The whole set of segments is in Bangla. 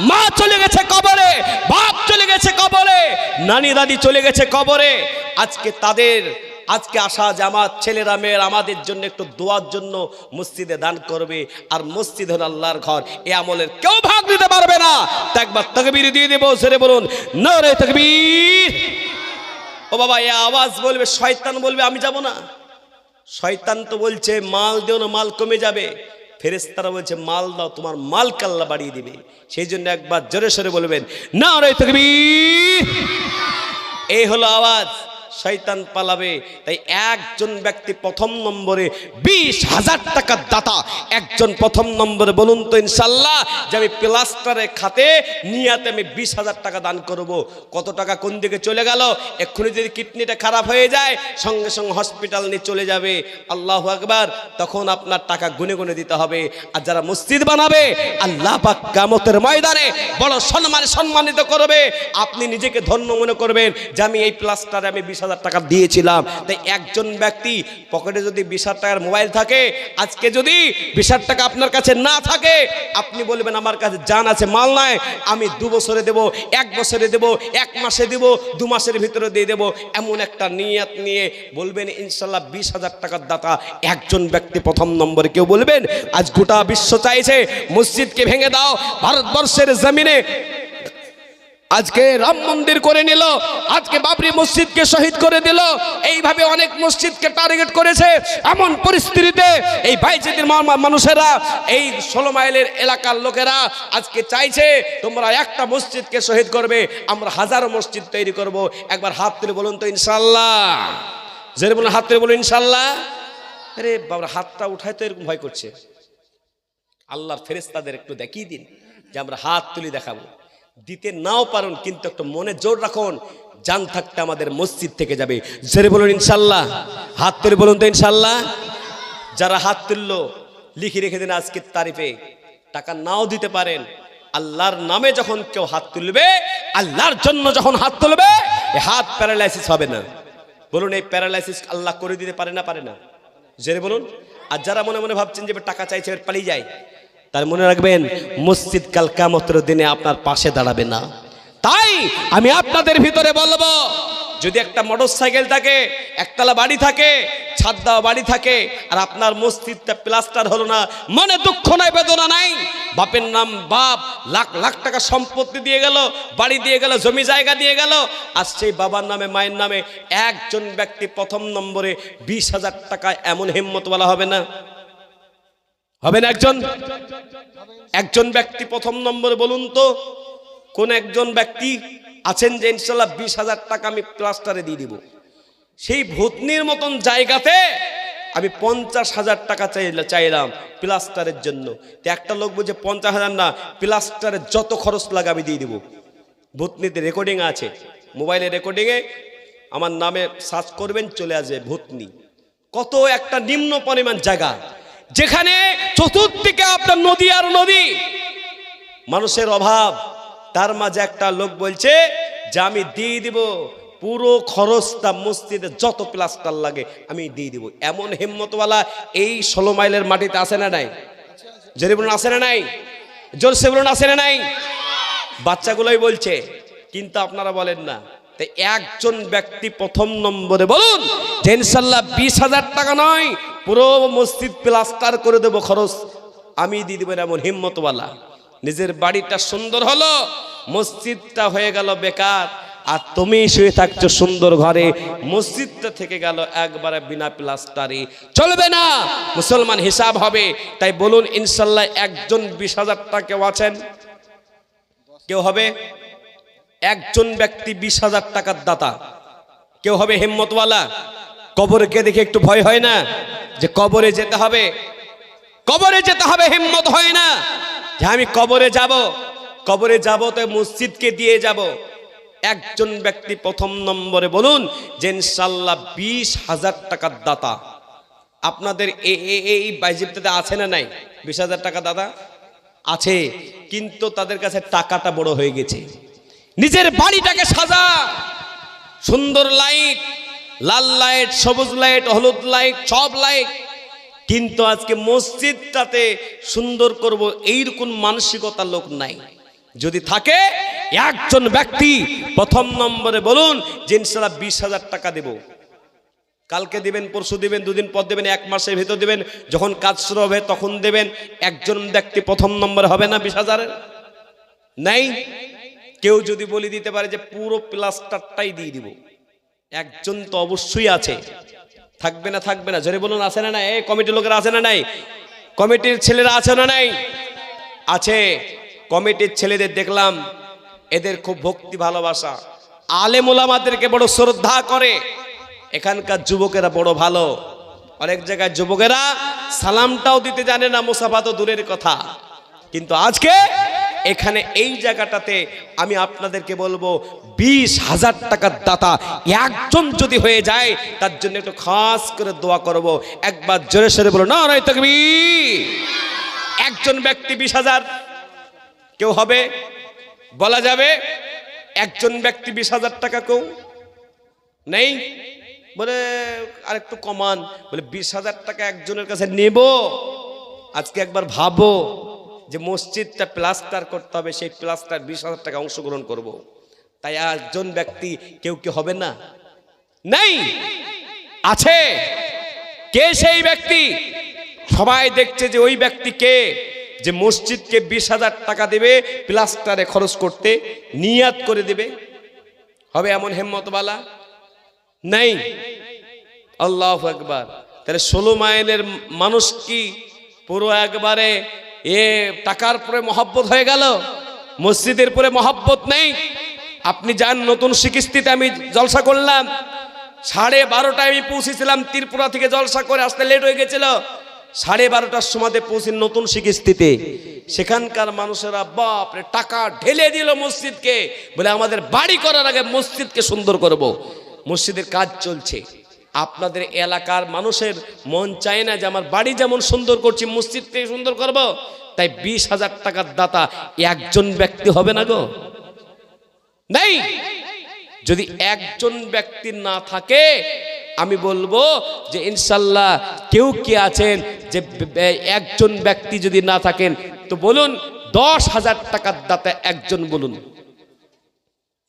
মা চলে গেছে কবরে, বাপ চলে গেছে কবরে, নানি দাদি চলে গেছে কবরে। আজকে তাদের, আজকে আসা জামাত ছেলেরা, মেয়ের আমাদের জন্য একটু দোয়ার জন্য মসজিদে দান করবে। আর মসজিদ হল আল্লাহর ঘর। এ আমলের কেউ ভাগ নিতে পারবে না। তা একবার তকবির দিয়ে দেবো সেরে বলুন না রে তকবির। ও বাবা, এ আওয়াজ বলবে, শয়তান বলবে, আমি যাব না। শয়তান তো বলছে, মাল দেও না, মাল কমে যাবে। ফেরেস্তারা বলছে, মাল দাও, তোমার মাল কাল্লা বাড়িয়ে দিবে। সেই জন্য একবার জোরে সরে বলবেন না রে তকবীর। এই হলো আওয়াজ। শয়তান পালাবে। তাই একজন ব্যক্তি প্রথম নম্বরে বিশ হাজার টাকার দাতা। একজন প্রথম নম্বরে বলুন তো ইনশাল্লাহ যে আমি প্লাস্টারে খাতে নিয়াতে আমি বিশ হাজার টাকা দান করব। কত টাকা কোন দিকে চলে গেল? এক্ষুনি যদি কিডনিটা খারাপ হয়ে যায়, সঙ্গে সঙ্গে হসপিটাল নিয়ে চলে যাবে। আল্লাহ আকবার। তখন আপনার টাকা গুনে গুনে দিতে হবে। আর যারা মসজিদ বানাবে, আল্লাহ পাক কামতের ময়দানে বড় সম্মানে সম্মানিত করবে। আপনি নিজেকে ধন্য মনে করবেন যে আমি এই প্লাস্টারে আমি বিশ হাজার টাকা দিয়েছিলাম। তাই একজন ব্যক্তি পকেটে যদি বিশ হাজার টাকার মোবাইল থাকে, আজকে যদি বিশ হাজার টাকা আপনার কাছে না থাকে, আপনি বলবেন, আমার কাছে জান আছে, মাল নাই, আমি দু বছরে দেব, এক বছরে দেব, এক মাসে দেব, দু মাসের ভিতরে দিয়ে দেব। এমন একটা নিয়াত নিয়ে বলবেন, ইনশাল্লাহ বিশ হাজার টাকার দাতা। একজন ব্যক্তি প্রথম নম্বরে কেউ বলবেন, আজ গোটা বিশ্ব চাইছে, মসজিদকে ভেঙে দাও, ভারতবর্ষের জমিনে আজকে রাম মন্দির করে নিল, আজকে বাবরি মসজিদকে শহীদ করে দিল। এইভাবে অনেক মসজিদকে টার্গেট করেছে। এমন পরিস্থিতিতে এই বাইজিদের মানুষেরা, এই ষোলো মাইলের এলাকার লোকেরা আজকে চাইছে, তোমরা একটা মসজিদকে শহীদ করবে, আমরা হাজারো মসজিদ তৈরি করব। একবার হাত তুলে বলুন তো ইনশাল্লাহ জেরে বলুন, হাত তুলে বলুন ইনশাল্লাহ আরে বাবার হাতটা উঠায় তো এরকম ভয় করছে। আল্লাহর ফেরেস্তাদের একটু দেখিয়ে দিন যে আমরা হাত তুলে দেখাবো। দিতে নাও পারুন, কিন্তু একটা মনে জোর রাখুন, জান থাকতে আমাদের মসজিদ থেকে যাবে। জেরে বলুন, ইনশাল্লাহ। হাত তুলে বলুন তো, ইনশাল্লাহ। যারা হাত তুললো, লিখে রেখে দিন আজকের তারিফে। টাকা নাও দিতে পারেন। আল্লাহর নামে যখন কেউ হাত তুলবে, আল্লাহর জন্য যখন হাত তুলবে হাত প্যারালাইসিস হবে না। বলুন, এই প্যারালাইসিস আল্লাহ করে দিতে পারে না পারে না? জেরে বলুন। আর যারা মনে মনে ভাবছেন যে টাকা চাইছে পালিয়ে যায়। তার মনে রাখবেন, মসজিদ কাল কামতের দিনে আপনার পাশে দাঁড়াবে না। তাই আমি আপনাদের ভিতরে বলব, যদি একটা মোটর সাইকেল থাকে, একতলা বাড়ি থাকে, ছাদ দেওয়া বাড়ি থাকে, আর আপনার মসজিদটা প্লাস্টার হলো না, মনে দুঃখ নাই, বেদনা নাই, বাপের নাম বাপ, লাখ লাখ টাকা সম্পত্তি দিয়ে গেল, বাড়ি দিয়ে গেল, জমি জায়গা দিয়ে গেল, আর সেই বাবার নামে, মায়ের নামে একজন ব্যক্তি প্রথম নম্বরে বিশ হাজার টাকা এমন হিম্মত বলা হবে না। হবে না একজন? একজন ব্যক্তি, প্রথম নম্বরে বলুন তো। কোন একজন ব্যক্তি আছেন যে ইনশাল্লাহ বিশ হাজার টাকা আমি প্লাস্টারে দিয়ে দিব। সেই ভূতনির মতন জায়গাতে আমি পঞ্চাশ হাজার টাকা চাইলা চাইলাম প্লাস্টারের জন্য। তো একটা লোক বলছে, পঞ্চাশ হাজার না, প্লাস্টারের যত খরচ লাগে আমি দিয়ে দিব। ভূতনিতে রেকর্ডিং আছে। মোবাইলে রেকর্ডিংয়ে আমার নামে সার্চ করবেন, চলে আসবে ভূতনি। কত একটা নিম্ন পরিমাণ জায়গা। যেখানে চতুর্দিকে আপনার নদী আর নদী। মানুষের অভাব, তার মাঝে একটা লোক বলছে যে, আমি দিয়ে দিব পুরো খরচটা মসজিদে যত প্লাস্টার লাগে, আমি দিয়ে দিব। এমন হিম্মতওয়ালা এই ষোলো মাইলের মাটিতে আসে না নাই? জোরে বলুন আসে না নাই? জোরসে বলুন আসে না নাই? বাচ্চাগুলোই বলছে, কিন্তু আপনারা বলেন না। একজন ব্যক্তি প্রথম নম্বরে বলুন যে, ইনশাল্লাহ বিশ হাজার টাকা নয় পুরো মসজিদ প্লাস্টার করে দেবো খরচ। আমি দিয়ে দেবেন এমন হিম্মতওয়ালা। নিজের বাড়িটা সুন্দর হলো, মসজিদটা হয়ে গেল বেকার। আর তুমি শুয়ে থাকছো সুন্দর ঘরে, মসজিদটা থেকে গেল একবারে বিনা প্লাস্টারে। চলবে না, মুসলমান হিসাব হবে। তাই বলুন, ইনশাল্লাহ একজন বিশ হাজার টাকা কেউ আছেন? কেউ হবে? একজন ব্যক্তি বিশ হাজার টাকার দাতা। কেউ হবে হিম্মতওয়ালা? কবরকে দেখে একটু ভয় হয় না, যে কবরে যেতে হবে। কবরে যেতে হবে, হিম্মত হয় না, যে আমি কবরে যাব। কবরে যাব তো মসজিদকে দিয়ে যাব। একজন ব্যক্তি প্রথম নম্বরে বলুন, যে ইনশাল্লাহ বিশ হাজার টাকার দাতা। আপনাদের এই বাইজিপটাতে আছে না নাই? বিশ হাজার টাকা দাদা? আছে, কিন্তু তাদের কাছে টাকাটা বড় হয়ে গেছে। নিজের বাড়িটাকে সাজা। সুন্দর লাইট লাল লাইট, সবুজ লাইট, হলুদ লাইট, সব লাইট। কিন্তু আজকে মসজিদটাতে সুন্দর করব এইরকম মানসিকতা লোক নাই। যদি থাকে, একজন ব্যক্তি প্রথম নম্বরে বলুন যে বিশ হাজার টাকা দেব। কালকে দিবেন, পরশু দিবেন, দুদিন পর দেবেন, এক মাসের ভেতর দেবেন, যখন কাজ শুরু হবে তখন দেবেন। একজন ব্যক্তি প্রথম নম্বরে হবে না বিশ হাজারের নাই? কেউ যদি বলে দিতে পারে যে পুরো প্লাস্টারটাই দিয়ে দিব। একজন তো অবশ্যই আছে। থাকবে না থাকবে না। জোরে বলুন, আছে না নাই? এই কমিটির লোকেরা আছে না নাই? কমিটির ছেলেরা আছে না নাই? আছে। কমিটির ছেলেদের দেখলাম, এদের খুব ভক্তি, ভালোবাসা। আলেমুলামাদেরকে বড় শ্রদ্ধা করে। এখানকার যুবকেরা বড় ভালো। অনেক জায়গায় যুবকেরা সালামটাও দিতে জানে না মুসাফা তো দূরের কথা। কিন্তু আজকে এখানে এই জায়গাটাতে আমি আপনাদেরকে বলব, বিশ হাজার টাকার দাতা একজন যদি হয়ে যায়, তার জন্য একটু খাস করে দোয়া করব। একবার জোরে সরে বলো না নয় তকবি একজন ব্যক্তি বিশ হাজার, কেউ হবে? বলা যাবে, একজন ব্যক্তি বিশ হাজার টাকা কেউ? নেই? বলে, আরেকটু কমান। বলে, বিশ হাজার টাকা একজনের কাছে নেব, আজকে একবার ভাবো। যে মসজিদটা প্লাস্টার করতে হবে, সেই প্লাস্টার বিশ হাজার টাকা অংশগ্রহণ করব। তাই একজন ব্যক্তি কেউ কি হবে না? নেই! আছে! কে সেই ব্যক্তি? সবাই দেখছে যে ওই ব্যক্তি কে? যে মসজিদকে বিশ হাজার টাকা দেবে, প্লাস্টারে খরচ করতে নিয়াত করে দেবে। হবে এমন হেম্মতবালা নেই! আল্লাহ একবার তাহলে ষোলো মাইলের মানুষ কি পুরো একবারে এ টাকার পরে মহব্বত হয়ে গেল, মসজিদের পরে মহব্বত নেই। আপনি যান, নতুন শিকিস্তিতে আমি জলসা করলাম। সাড়ে বারোটায় আমি পৌঁছেছিলাম ত্রিপুরা থেকে জলসা করে, আসতে লেট হয়ে গেছিল। সাড়ে বারোটার সময়তে পৌঁছি নতুন শিকিস্তিতে। সেখানকার মানুষেরা, বাপরে, টাকা ঢেলে দিল মসজিদকে। বলে, আমাদের বাড়ি করার আগে মসজিদকে সুন্দর করব। মসজিদের কাজ চলছে। আপনাদের এলাকার মানুষের মন চায় না যে আমার বাড়ি যেমন সুন্দর করছি মসজিদকে সুন্দর করব। তাই বিশ হাজার টাকার দাতা একজন ব্যক্তি হবে না গো? নেই। যদি একজন ব্যক্তি না থাকে, আমি বলব যে ইনশাল্লাহ কেউ কি আছেন যে একজন ব্যক্তি যদি না থাকেন, তো বলুন দশ হাজার টাকার দাতা একজন বলুন।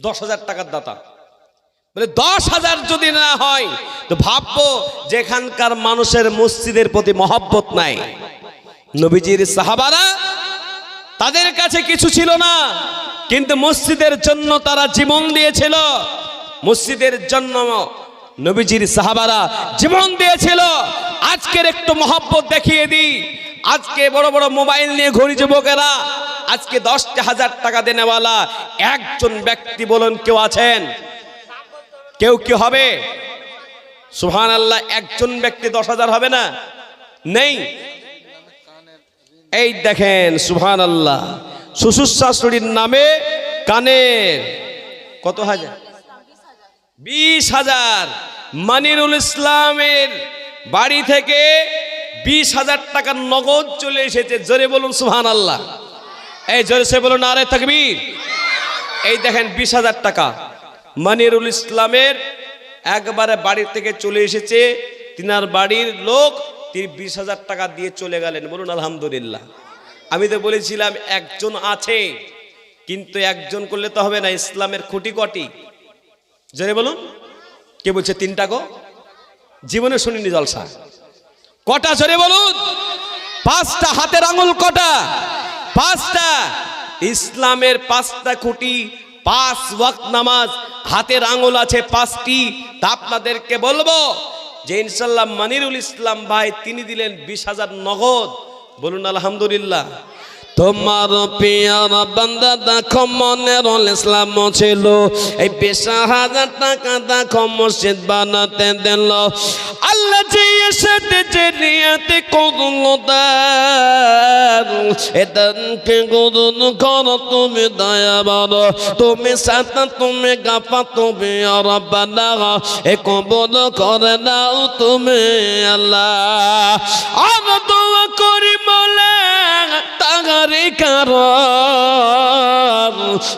দশ হাজার টাকার দাতা। বলে, দশ হাজার যদি না হয়, তো ভাববো যেখানকার মানুষের মসজিদের প্রতি মহব্বত নাই। নবীজির সাহাবারা তাদের কাছে কিছু ছিল না, কিন্তু মসজিদের জন্য তারা জীবন দিয়েছিল। মসজিদের জন্য নবীজির সাহাবারা জীবন দিয়েছিল। আজকের একটু মহব্বত দেখিয়ে দিই। আজকে বড় বড় মোবাইল নিয়ে ঘড়ি যুবকেরা, আজকে দশটা হাজার টাকা দেনেওয়ালা একজন ব্যক্তি বলুন কেউ আছেন? কেউ কি হবে? সুহান আল্লাহ একজন ব্যক্তি দশ হাজার হবে না? নেই। এই দেখেন সুহান আল্লাহ শ্বশুর নামে কানের কত হাজার? বিশ হাজার। মানিরুল ইসলামের বাড়ি থেকে বিশ হাজার টাকার নগদ চলে এসেছে। জোরে বলুন সুহান আল্লাহ এই জোরে সে বলুন, আরে তাকবীর। এই দেখেন, বিশ হাজার টাকা। মানিরুল ইসলামের একবারে বাড়ি থেকে চলে এসেছে। তিনার বাড়ির লোক তিনি বিশ হাজার টাকা দিয়ে চলে গেলেন। বলুন, আলহামদুলিল্লাহ। আমি তো বলেছিলাম, একজন আছে, কিন্তু একজন করলে তো হবে না, ইসলামের খুঁটি কটি জোরে বলুন। কে বলছে তিনটা গো? জীবনে শুনিনি জলসা। কটা? জোরে বলুন। পাঁচটা, হাতের আঙুল কটা? পাঁচটা। ইসলামের পাঁচটা খুঁটি পাঁচ ওয়াক্ত নামাজ, হাতের আঙুল আছে পাঁচটি, তা আপনাদেরকে বলব যে ইনশাল্লাহ মানিরুল ইসলাম ভাই তিনি দিলেন বিশ হাজার নগদ। বলুন আলহামদুলিল্লাহ। তোমার পিয়ার বান্দা, দেখো মনের ইসলাম ছিল। এই বিশ হাজার টাকা দেখো মসজিদ বানাতে দিল। আল্লাহ তুমি তুমি তুমি গাপা করে নাও তুমি আল্লাহ। করি বলে তাগারে কার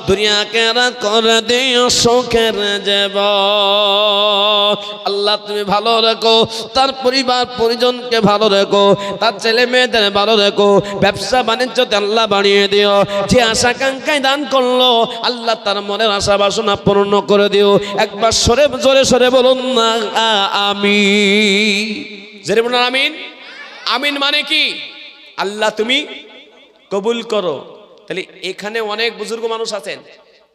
দুনিয়া দুনিয়াকে করে দিও সুখের যাব আল্লাহ তুমি ভালো রেখো, তার পরিবার পরিজনকে ভালো রেখো, তার ছেলে মেয়েদের ভালো রেখো, ব্যবসা বাণিজ্যতে আল্লাহ বানিয়ে দিও। যে আশা কাঙ্ক্ষায় দান করল, আল্লাহ তার মনের আশা বাসনা পূর্ণ করে দিও। একবার সরে, জোরে সরে বলুন না আমি। জোরে বলুন আমিন? আমিন মানে কি? আল্লাহ তুমি কবুল করো। তাহলে এখানে অনেক বুজুর্গ মানুষ আছেন।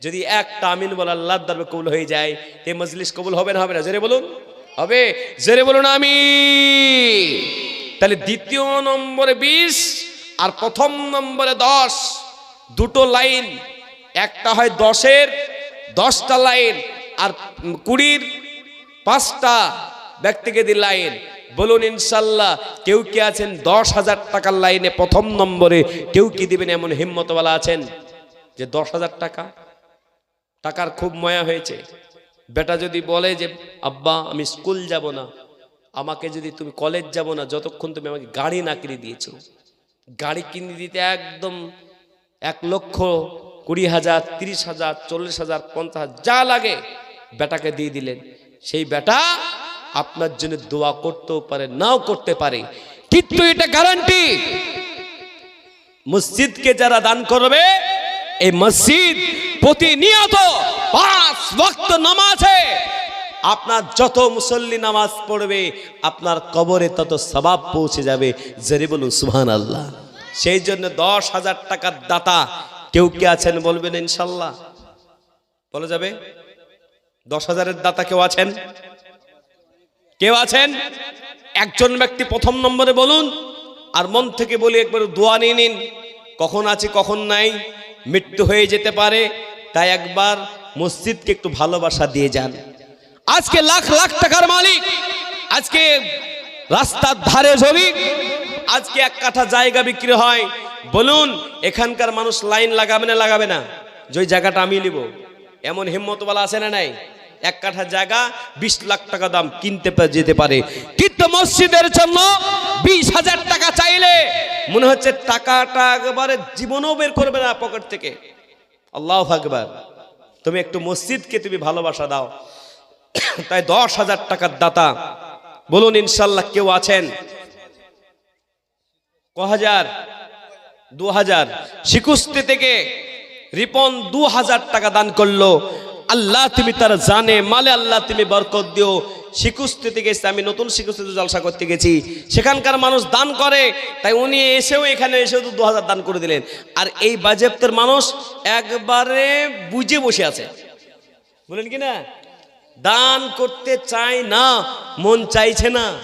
যদি একটা আমিন বলে আল্লাহর দরবে কবুল হয়ে যায়, তে মজলিস কবুল হবে না হবে না? জেরে বলুন। হবে? জেরে বলুন আমি তাহলে দ্বিতীয় নম্বরে বিশ আর প্রথম নম্বরে দশ। দুটো লাইন। একটা হয় দশের, দশটা লাইন। আর কুড়ির পাঁচটা ব্যক্তিকে দি লাইন। বলুন ইনশাল্লাহ, কেউ কি আছেন? দশ হাজার টাকার লাইনে প্রথম নম্বরে কেউ কি দিবেন এমন হিম্মতওয়ালা আছেন? যে দশ হাজার টাকা? টাকার খুব ময়া হয়েছে। বেটা যদি বলে যে, আব্বা, আমি স্কুল যাব না। আমাকে যদি তুমি কলেজ যাব না, যতক্ষণ তুমি আমাকে গাড়ি না কিনে দিয়েছ। গাড়ি কিনে দিতে একদম এক লক্ষ কুড়ি হাজার, তিরিশ হাজার, চল্লিশ হাজার, পঞ্চাশ যা লাগে বেটাকে দিয়ে দিলেন। সেই বেটা আপনার জন্য দোয়া করতেও পারে, নাও করতে পারে। কিন্তু এটা গ্যারান্টি মসজিদকে যারা দান করবে, এই মসজিদ প্রতিনিয়ত পাঁচ ভক্ত নামাজে আপনার যত মুসল্লি নামাজ পড়বে, আপনার কবরে তত সবাব পৌঁছে যাবে। জেরে বলুন সুহান আল্লাহ সেই জন্য দশ হাজার টাকার দাতা কেউ কে আছেন বলবেন ইনশাল্লাহ? বলা যাবে? দশ হাজারের দাতা কেউ আছেন? কেউ আছেন? একজন ব্যক্তি প্রথম নম্বরে বলুন, আর মন থেকে বলি একবার দোয়া নিয়ে নিন। কখন আছে, কখন নাই, মৃত্যু হয়ে যেতে পারে, তাই একবার মসজিদকে একটু ভালোবাসা দিয়ে যান। আজকে লাখ লাখ টাকার মালিক, আজকে রাস্তার ধারে জমি আজকে এক কাঠা জায়গা বিক্রি হয়। বলুন, এখানকার মানুষ লাইন লাগাবে না লাগাবে না? যে জায়গাটা আমি নিব। এমন হিম্মতওয়ালা আছে না নাই? এক কাঠা জায়গা, বিশ লাখ টাকা দাম কিনতে যেতে পারে। কিন্তু মসজিদের জন্য বিশ হাজার টাকা চাইলে মনে হচ্ছে টাকাটা একেবারে জীবনও বের করবে না পকেট থেকে। আল্লাহ আকবার। তুমি একটু মসজিদকে তুমি ভালোবাসা দাও। তাই দশ হাজার টাকার দাতা। বলুন, ইনশাল্লাহ কেউ আছেন? ক হাজার? দু হাজার। শিকুস্তি থেকে রিপন দু হাজার টাকা দান করল। আল্লাহ তুমি তার জানে, মালে আল্লাহ তুমি বরকত দিও। শিকুস্তি থেকে এসে আমি নতুন শিকুস্তিতে জলসা করতে গেছি। সেখানকার মানুষ দান করে, তাই উনি এসেও এখানে এসেও দু হাজার দান করে দিলেন। আর এই বাজেপ্তের মানুষ একবারে বুঝে বসে আছে। বলেন কি না? দান করতে চাই না, মন চাইছে না।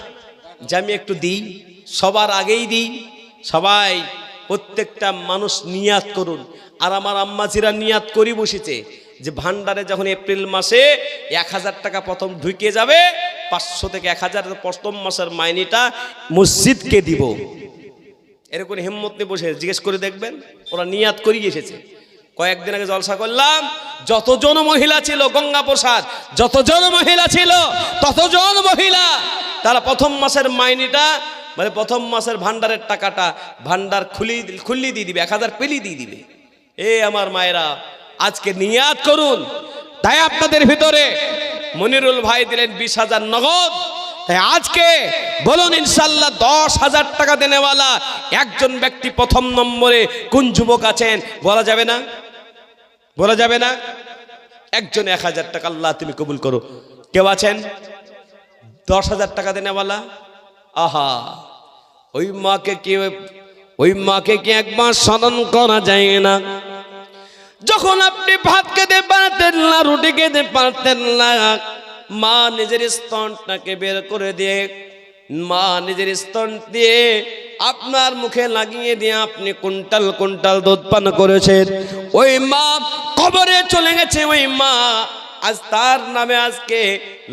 যে আমি একটু দিই, সবার আগেই দিই। সবাই, প্রত্যেকটা মানুষ নিয়াত করুন। আর আমার আম্মাজিরা নিয়াত করি বসেছে। যে ভান্ডারে যখন এপ্রিল মাসে এক হাজার টাকা প্রথম ঢুকে যাবে, পাঁচশো থেকে এক হাজার প্রথম মাসের মাইনেটা মসজিদকে দিব। এরকম হিম্মত নিয়ে বসে, জিজ্ঞেস করে দেখবেন, ওরা নিয়াত করিয়ে এসেছে। কয়েকদিন আগে জলসা করলাম, যতজন মহিলা ছিল গঙ্গা প্রসাদ যতজন মহিলা ছিল, ততজন মহিলা, তারা প্রথম মাসের মাইনেটা মানে প্রথম মাসের ভান্ডারের টাকাটা ভান্ডার খুলি খুললি দিয়ে দিবে, এক হাজার পেলি দিয়ে দিবে। এ আমার মায়েরা আজকে নিয়াত করুন। তাই আপনাদের ভিতরে মনিরুল ভাই দিলেন বিশ হাজার নগদ। তাই আজকে বলুন ইনশাল্লাহ দশ হাজার টাকা দেনেওয়ালা একজন ব্যক্তি প্রথম নম্বরে কোন যুবক আছেন বলা যাবে না? বলা যাবে না? একজন এক হাজার টাকা আল্লাহ তুমি কবুল করো। কেউ আছেন? দশ হাজার টাকা দেনেওয়ালা? আহা। ওই মাকে কি ওই মাকে কি একবার স্মরণ করা যায় না? যখন আপনি ভাত খেতে পারতেন না, রুটি খেতে পারতেন না, মা নিজের স্তনটাকে বের করে দিয়ে, মা নিজের স্তন দিয়ে আপনার মুখে লাগিয়ে দিয়ে আপনি কুইন্টাল কুন্টাল দুধ পান করেছেন। ওই মা কবরে চলে গেছে, ওই মা আজ তার নামে আজকে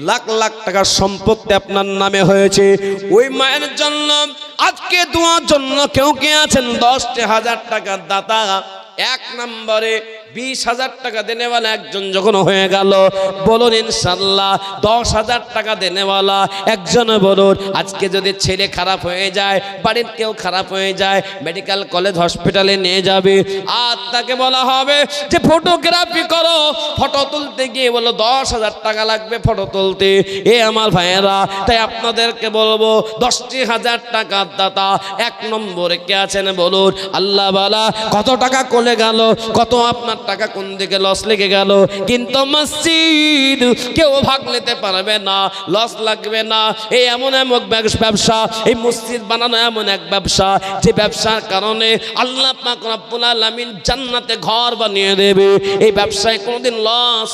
লাখ লাখ টাকার সম্পত্তি আপনার নামে হয়েছে। ওই মায়ের জন্য, আজকে দোয়ার জন্য কেউ কে আছেন? দশটি হাজার টাকার দাতা, এক নম্বরে বিশ হাজার টাকা দেনেওয়ালা একজন যখন হয়ে গেল, বলুন ইনশাল্লাহ, দশ হাজার টাকা দেনেওয়ালা একজন বলুন, আজকে যদি ছেলে খারাপ হয়ে যায়, বাড়ির কেউ খারাপ হয়ে যায়, মেডিকেল কলেজ হসপিটালে নিয়ে যাবে। আর তাকে বলা হবে যে, ফটোগ্রাফি করো। ফটো তুলতে গিয়ে বলো দশ হাজার টাকা লাগবে ফটো তুলতে। এ আমার ভাইয়েরা, তাই আপনাদেরকে বলব, দশটি হাজার টাকার দাতা, এক নম্বরে কে আছেন বলুন, আল্লাহ বালা, কত টাকা কলে গেল, কত আপনার টাকা কোন দিকে লস লেগে গেল? কিন্তু মসজিদ কেউ ভাগ নিতে পারবে না লস লাগবে না। এই এমন এমন ব্যবসা এই মসজিদ বানানো এমন এক ব্যবসা, যে ব্যবসার কারণে আল্লাহ পাক রব্বুল আলামিন জান্নাতে ঘর বানিয়ে দেবে। এই ব্যবসায় কোনোদিন লস